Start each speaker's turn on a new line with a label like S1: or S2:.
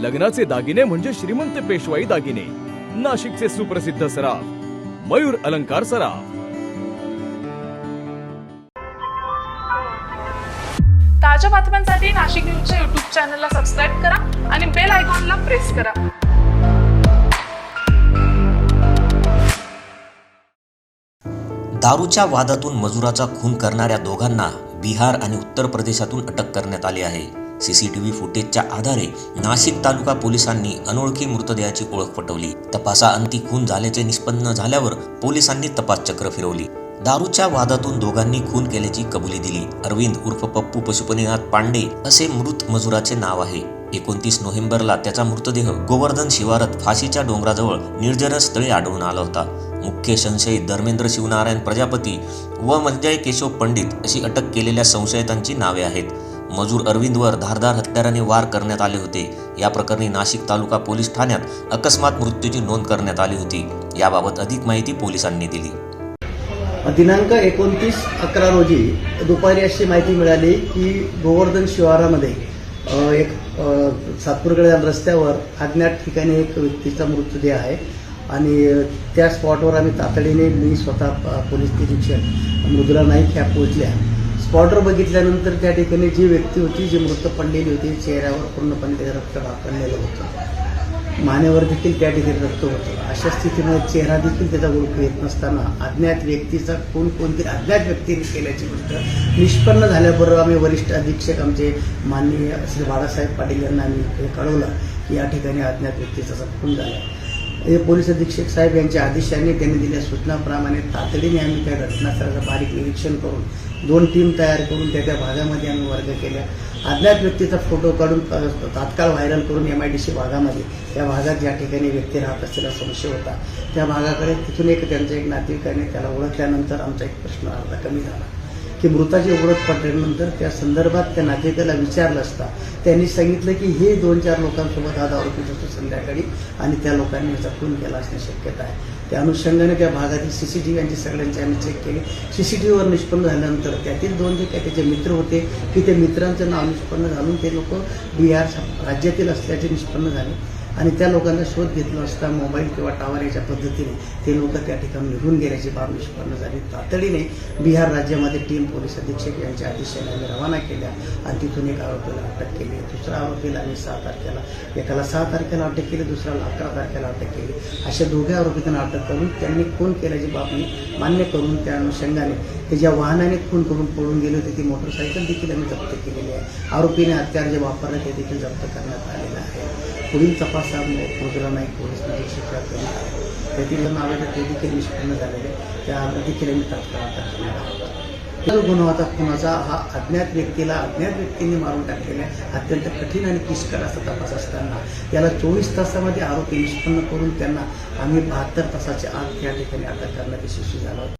S1: लग्नाचे दागिने म्हणजे श्रीमंत पेशवाई दागिने. नाशिकचे सुप्रसिद्ध सराफ मयूर अलंकार सराफ.
S2: ताज्या बातम्यांसाठी नाशिक न्यूजच्या युट्यूब चॅनलला सबस्क्राईब करा आणि बेल आयकॉनला प्रेस करा.
S3: दारूच्या वादातून मजुराचा खून करणाऱ्या दोघांना बिहार आणि उत्तर प्रदेशातून अटक करण्यात आली आहे. सीसीटीव्ही फुटेजच्या आधारे नाशिक तालुका पोलिसांनी अनोळखी मृतदेहाची ओळख पटवली. तपासाअंती खून झाल्याचे निष्पन्न झाल्यावर पोलिसांनी तपास चक्र फिरवली. दारूच्या वादातून दोघांनी खून केल्याची कबुली दिली. अरविंद उर्फ पप्पू पशुपतीनाथ पांडे असे मृत मजुराचे नाव आहे. एकोणतीस नोव्हेंबरला त्याचा मृतदेह गोवर्धन शिवारात फाशीच्या डोंगराजवळ निर्जन स्थळी आढळून आला होता. मुख्य संशयित धर्मेंद्र शिवनारायण प्रजापती व मंजय केशव पंडित अशी अटक केलेल्या संशयितांची नावे आहेत. मजूर अरविंदवर धारदार हत्याराने वार करण्यात आले होते. या प्रकरणी नाशिक तालुका पोलीस ठाण्यात अकस्मात मृत्यूची नोंद करण्यात आली होती. याबाबत अधिक माहिती पोलिसांनी दिली.
S4: दिनांक एकोणतीस अकरा रोजी दुपारी अशी माहिती मिळाली की गोवर्धन शिवारामध्ये एक सातपूरकडे रस्त्यावर अज्ञात ठिकाणी एक व्यक्तीचा मृतदेह आहे आणि त्या स्पॉटवर आम्ही तातडीने मी स्वतः पोलीस निरीक्षक मृदुला नाईक ह्या पोहोचल्या स्पॉटर बघितल्यानंतर त्या ठिकाणी जी व्यक्ती होती जी मृत पडलेली होती चेहऱ्यावर पूर्णपणे त्याचं रक्त वापरलेलं होतं. मानेवर देखील त्या ठिकाणी रक्त होतं. अशा स्थितीमध्ये चेहरा देखील त्याचा ओळख येत नसताना अज्ञात व्यक्तीचा खून कोणती अज्ञात व्यक्तीने केल्याची गोष्ट निष्पन्न झाल्याबरोबर आम्ही वरिष्ठ अधीक्षक आमचे माननीय श्री बाळासाहेब पाटील यांना आम्ही हे कळवलं की या ठिकाणी अज्ञात व्यक्तीचा असा खून झाला. हे पोलीस अधीक्षक साहेब यांच्या आदेशाने त्यांनी दिल्या सूचनाप्रमाणे तातडीने आम्ही त्या घटनास्थळाचं बारीक निरीक्षण करून दोन टीम तयार करून त्या त्या भागामध्ये आम्ही वर्ग केल्या. अज्ञात व्यक्तीचा फोटो काढून तात्काळ व्हायरल करून एम आय डी सी भागामध्ये त्या भागात ज्या ठिकाणी व्यक्ती राहत असलेला संशय होता. त्या भागाकडे तिथून एक त्यांच्या एक नातेवाईकाने त्याला ओळखल्यानंतर आमचा एक प्रश्न अर्धा कमी झाला. की मृताची ओळख पडल्यानंतर त्या संदर्भात त्या नातेवाईकाला विचारलं असता. त्यांनी सांगितलं की हे दोन चार लोकांसोबत हा दारू पित असतो संध्याकाळी आणि त्या लोकांनी याचा खून केला असण्याची शक्यता आहे. त्या अनुषंगाने त्या भागातील सी सी टी व्ही यांची सगळ्यांची आम्ही चेक केली. सी सी टी व्हीवर निष्पन्न झाल्यानंतर त्यातील दोन जे काही त्याचे मित्र होते की ते मित्रांचं नाव निष्पन्न घालून ते लोक बिहार राज्यातील असल्याचे निष्पन्न झाले. आणि त्या लोकांना शोध घेतला असता मोबाईल किंवा टावर याच्या पद्धतीने ते लोक त्या ठिकाणी निघून गेल्याची बाब निष्पन्न झाली. तातडीने बिहार राज्यामध्ये टीम पोलीस अधीक्षक यांच्या आदेशाने रवाना केल्या आणि तिथून एक आरोपीला अटक केली दुसऱ्या आरोपीला आम्ही सहा तारखेला एकाला सहा तारखेला अटक केली दुसऱ्याला अकरा तारखेला अटक केली. अशा दोघे आरोपींना अटक करून त्यांनी खून केल्याची बाबी मान्य करून त्या अनुषंगाने ते ज्या वाहनाने खून करून पळून गेले होते ती मोटरसायकल देखील आम्ही जप्त केलेली आहे. आरोपीने हत्यार जे वापरलं ते देखील जप्त करण्यात आलेलं आहे. पुढील तपास हा मोजला नाही पोलीस निरीक्षक या करीत आहे त्यातील ते देखील निष्पन्न झालेले त्या देखील आम्ही तत्काळ करणार आहोत. तर गुन्हा खुनाचा हा अज्ञात व्यक्तीला अज्ञात व्यक्तीने मारून टाकलेला आहे. अत्यंत कठीण आणि किचकट असा तपास असताना याला चोवीस तासामध्ये आरोपी निष्पन्न करून त्यांना आम्ही बहात्तर तासाच्या आत त्या ठिकाणी अटक करण्यात यशस्वी झालो आहोत.